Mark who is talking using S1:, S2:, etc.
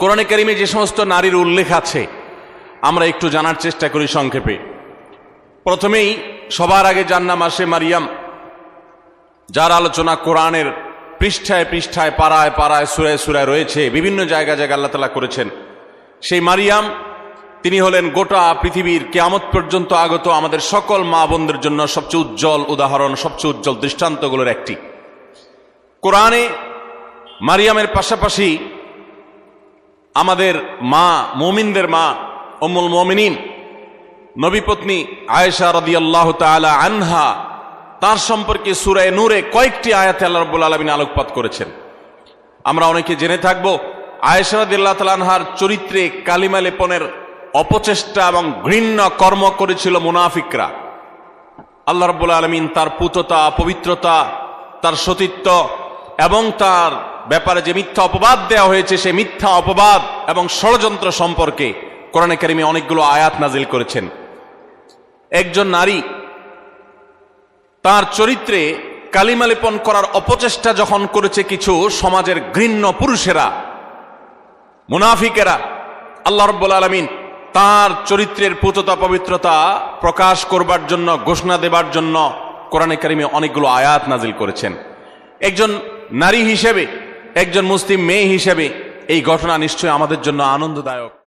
S1: কোরআনে কারিমে যে সমস্ত নারীর উল্লেখ আছে, আমরা একটু জানার চেষ্টা করি সংক্ষেপে। প্রথমেই, সবার আগে যার নাম আসে মারিয়াম, যার আলোচনা কোরআনের পৃষ্ঠায় পৃষ্ঠায়, পাড়ায় পাড়ায়, সুরায় সুরায় রয়েছে, বিভিন্ন জায়গা জায়গা আল্লাহ তালা করেছেন। সেই মারিয়াম, তিনি হলেন গোটা পৃথিবীর কেয়ামত পর্যন্ত আগত আমাদের সকল মা বোনদের জন্য সবচেয়ে উজ্জ্বল উদাহরণ, সবচেয়ে উজ্জ্বল দৃষ্টান্তগুলোর একটি। কোরআনে মারিয়ামের পাশাপাশি আমাদের মা, মোমিনদের মা অমুল মমিনিন, নবীপত্নী আয়েশা রদি আল্লাহ তালা আনহা, তার সম্পর্কে সুরায় নূরে কয়েকটি আয়াতে আল্লাহ রব্বুল আলমিন আলোকপাত করেছেন। আমরা অনেকে জেনে থাকব, আয়েশা রদিল্লাহ তালানহার চরিত্রে কালিমা লেপনের অপচেষ্টা এবং ঘৃণ্য কর্ম করেছিল মুনাফিকরা। আল্লাহ রব্বুল আলমিন তার পুততা, পবিত্রতা, তার সতীত্ব এবং তার ব্যাপারে যে মিথ্যা অপবাদ দেওয়া হয়েছে, সে মিথ্যা অপবাদ এবং ষড়যন্ত্র সম্পর্কে কোরআনে কারিমে অনেকগুলো আয়াত নাজিল করেছেন। একজন নারী তার চরিত্রে কালিমালিপন করার অপচেষ্টা যখন করেছে কিছু সমাজের ঘৃণ্য পুরুষেরা, মুনাফিকেরা, আল্লাহ রব্বুল আলমিন তার চরিত্রের পুততা পবিত্রতা প্রকাশ করবার জন্য, ঘোষণা দেবার জন্য কোরআনে কারিমে অনেকগুলো আয়াত নাজিল করেছেন। একজন নারী হিসেবে একজন মুসলিম মেয়ে হিসেবে এই ঘটনা নিশ্চয় আমাদের জন্য আনন্দদায়ক।